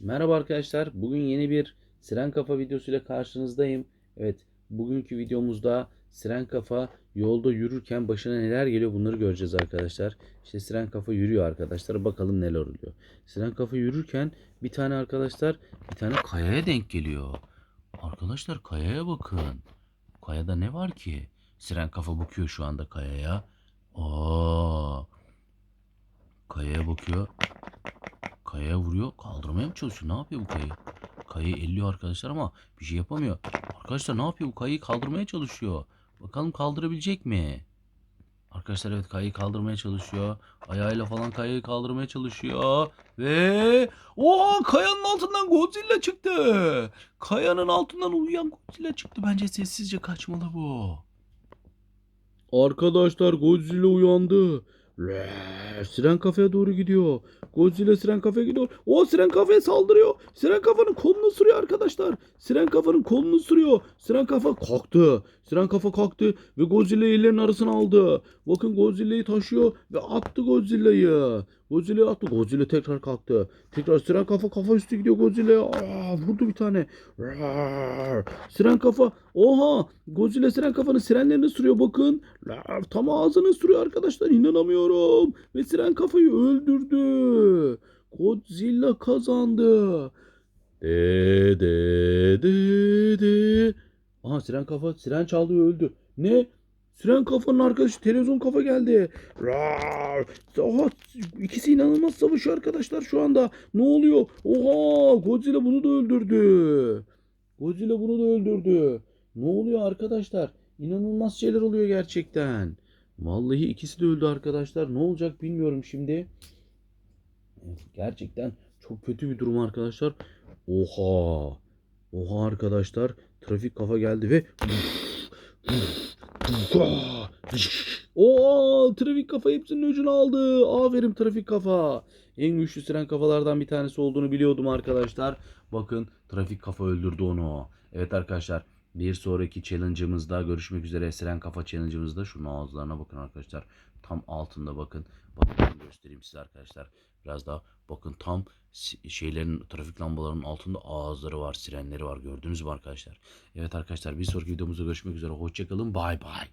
Merhaba arkadaşlar. Bugün yeni bir Siren Kafa videosuyla karşınızdayım. Evet, bugünkü videomuzda Siren Kafa yolda yürürken başına neler geliyor bunları göreceğiz arkadaşlar. İşte Siren Kafa yürüyor arkadaşlar. Bakalım neler oluyor. Siren Kafa yürürken bir tane arkadaşlar bir tane kayaya denk geliyor. Arkadaşlar kayaya bakın. Kayada ne var ki? Siren Kafa bakıyor şu anda kayaya. Aa! Kayaya bakıyor. Kayaya vuruyor. Kaldırmaya mı çalışıyor? Ne yapıyor bu kayayı? Kayayı elliyor arkadaşlar ama bir şey yapamıyor. Arkadaşlar ne yapıyor? Bu kayayı kaldırmaya çalışıyor. Bakalım kaldırabilecek mi? Arkadaşlar evet kayayı kaldırmaya çalışıyor. Ayağıyla falan kayayı kaldırmaya çalışıyor. Ve o kayanın altından Godzilla çıktı. Kayanın altından uyuyan Godzilla çıktı. Bence sessizce kaçmalı bu. Arkadaşlar Godzilla uyandı. Siren kafeye doğru gidiyor. Godzilla Siren kafeye gidiyor. O Siren kafeye saldırıyor. Siren kafanın kolunu ısırıyor arkadaşlar. Siren kafanın kolunu ısırıyor. Siren kafa kalktı. Siren kafa kalktı ve Godzilla ellerinin arasına aldı. Bakın Godzilla'yı taşıyor ve attı Godzilla'yı. Godzilla'yı attı. Godzilla tekrar kalktı. Tekrar Siren kafa kafa üstü gidiyor Godzilla'ya. Aa, vurdu bir tane. Rrrr. Siren kafa. Oha. Godzilla Siren kafanın sirenlerini ısırıyor bakın. Rrrr, Tam ağzını ısırıyor arkadaşlar. İnanamıyorum. Ve Siren kafayı öldürdü. Godzilla kazandı. De de de de. Aha Siren kafa siren çaldı öldü. Ne? Siren kafanın arkadaşı televizyon kafa geldi. Rar! Oha ikisi inanılmaz savaşıyor arkadaşlar şu anda. Ne oluyor? Oha Godzilla bunu da öldürdü. Godzilla bunu da öldürdü. Ne oluyor arkadaşlar? İnanılmaz şeyler oluyor gerçekten. Vallahi ikisi de öldü arkadaşlar. Ne olacak bilmiyorum şimdi. Gerçekten çok kötü bir durum arkadaşlar. Oha. Oha arkadaşlar. Trafik kafa geldi ve Oo, trafik kafa hepsinin öcünü aldı. Aferin trafik kafa. En güçlü siren kafalardan bir tanesi olduğunu biliyordum arkadaşlar. Bakın trafik kafa öldürdü onu. Evet arkadaşlar bir sonraki challenge'ımızda görüşmek üzere. Siren kafa challenge'ımızda şunun ağızlarına bakın arkadaşlar. Tam altında bakın. Bakın göstereyim size arkadaşlar. Biraz daha bakın tam şeylerin trafik lambalarının altında ağızları var, sirenleri var. Gördünüz mü arkadaşlar? Evet arkadaşlar bir sonraki videomuzda görüşmek üzere. Hoşçakalın. Bay bay.